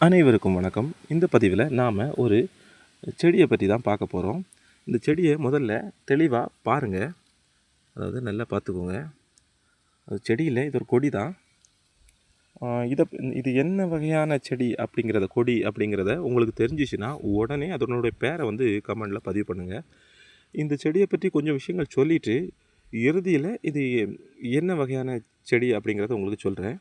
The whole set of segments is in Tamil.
அனைவருக்கும் வணக்கம். இந்த பதிவில் நாம் ஒரு செடியை பற்றி தான் பார்க்க போகிறோம் இந்த செடியை முதல்ல தெளிவாக பாருங்கள் அதாவது நல்லா பார்த்துக்கோங்க. அது செடியில் இது ஒரு கொடி தான். இதை இது என்ன வகையான செடி அப்படிங்கிறத கொடி அப்படிங்கிறத உங்களுக்கு தெரிஞ்சிச்சுன்னா உடனே அதனுடைய பேரை வந்து கமெண்டில் பதிவு பண்ணுங்கள் இந்த செடியை பற்றி கொஞ்சம் விஷயங்கள் சொல்லிவிட்டு இறுதியில் இது என்ன வகையான செடி அப்படிங்கிறத உங்களுக்கு சொல்கிறேன்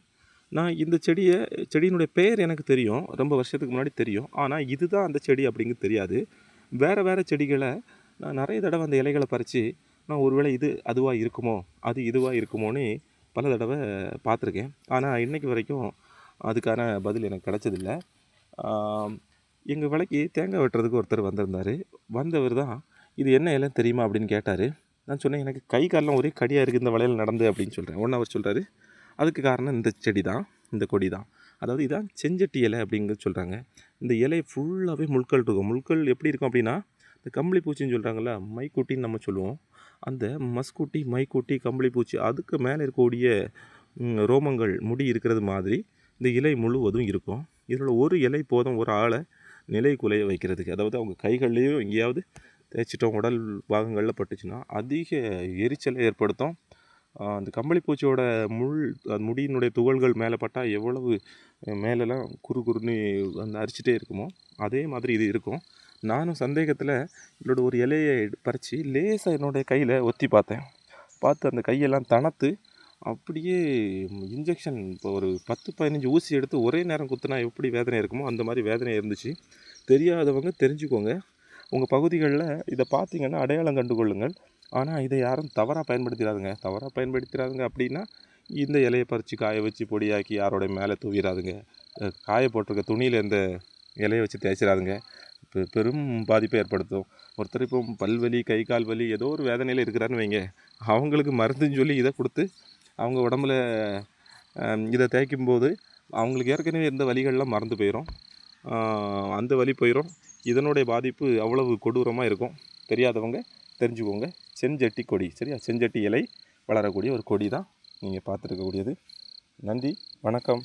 நான் இந்த செடியை செடியினுடைய பெயர் எனக்கு தெரியும். ரொம்ப வருஷத்துக்கு முன்னாடி தெரியும். ஆனால் இதுதான் அந்த செடி அப்படிங்கிறது தெரியாது. வேறு வேறு செடிகளை நான் நிறைய தடவை அந்த இலைகளை பறித்து நான் ஒருவேளை இது அதுவாக இருக்குமோ அது இதுவாக இருக்குமோன்னு பல தடவை பார்த்துருக்கேன். ஆனால் இன்றைக்கு வரைக்கும் அதுக்கான பதில் எனக்கு கிடச்சதில்ல. எங்கள் விலைக்கு தேங்காய் வெட்டுறதுக்கு ஒருத்தர் வந்திருந்தார். வந்தவர் தான் இது என்ன இலை தெரியுமா? அப்படின்னு கேட்டார். நான் சொன்னேன் எனக்கு கை காலெலாம் ஒரே கடியாக இருக்குது இந்த வலையில் நடந்து அப்படின்னு சொல்கிறேன் ஒன்று அவர் சொல்கிறாரு அதுக்கு காரணம் இந்த செடி தான் இந்த கொடி தான் அதாவது இதான் செஞ்சட்டி இலை அப்படிங்கிறது சொல்கிறாங்க இந்த இலை ஃபுல்லாகவே முள்கள் இருக்கும். முள்கள் எப்படி இருக்கும் அப்படின்னா இந்த கம்பளி பூச்சின்னு சொல்கிறாங்கல்ல மைக்கூட்டின்னு நம்ம சொல்லுவோம். அந்த மஸ்கூட்டி மைக்கூட்டி கம்பளி பூச்சி அதுக்கு மேலே இருக்கக்கூடிய ரோமங்கள் முடி இருக்கிறது மாதிரி இந்த இலை முழுவதும் இருக்கும். இதில் ஒரு இலை போதும் ஒரு ஆளை நிலை குலைய வைக்கிறதுக்கு. அதாவது அவங்க கைகள்லேயோ எங்கேயாவது தேய்ச்சிட்டோம் உடல் பாகங்களில் பட்டுச்சுன்னா அதிக எரிச்சலை ஏற்படுத்தும். அந்த கம்பளி பூச்சியோட முள் அது முடியினுடைய துகள்கள் மேலே பட்டால் எவ்வளவு மேலெலாம் குறு குறுன்னு அந்த அரிச்சிட்டே இருக்குமோ அதே மாதிரி இது இருக்கும். நானும் சந்தேகத்தில் என்னோட ஒரு இலையை பறித்து லேசாக என்னுடைய கையில் ஒத்தி பார்த்தேன். பார்த்து அந்த கையெல்லாம் தணத்து அப்படியே இன்ஜெக்ஷன் இப்போ ஒரு பத்து பதினஞ்சு ஊசி எடுத்து ஒரே நேரம் குத்துனா எப்படி வேதனை இருக்குமோ அந்த மாதிரி வேதனை இருந்துச்சு. தெரியாதவங்க தெரிஞ்சுக்கோங்க. உங்கள் பகுதிகளில் இதை பார்த்தீங்கன்னா அடையாளம் கண்டுகொள்ளுங்கள். ஆனால் இதை யாரும் தவறாக பயன்படுத்திடாதுங்க தவறாக பயன்படுத்திடாதுங்க அப்படின்னா இந்த இலையை பறித்து காய வச்சு பொடியாக்கி யாரோட மேலே தூவிடாதுங்க காய போட்டிருக்க துணியில் இந்த இலையை வச்சு தேய்ச்சிடாதுங்க பெ பெரும் பாதிப்பை ஏற்படுத்தும். ஒருத்தர் இப்போ பல்வலி கை கால் வலி ஏதோ ஒரு வேதனையில் இருக்கிறான்னு வைங்க. அவங்களுக்கு மருந்துன்னு சொல்லி இதை கொடுத்து அவங்க உடம்புல இதை தேய்க்கும் போது அவங்களுக்கு ஏற்கனவே இருந்த வலிகள்லாம் மறந்து போயிடும் அந்த வலி போயிடும் இதனுடைய பாதிப்பு அவ்வளவு கொடூரமாக இருக்கும். தெரியாதவங்க தெரிஞ்சுக்கோங்க. செஞ்சட்டி கொடி சரியா? செஞ்சட்டி இலை வளரக்கூடிய ஒரு கொடி தான் நீங்கள் பார்த்துருக்கக்கூடியது. நன்றி வணக்கம்.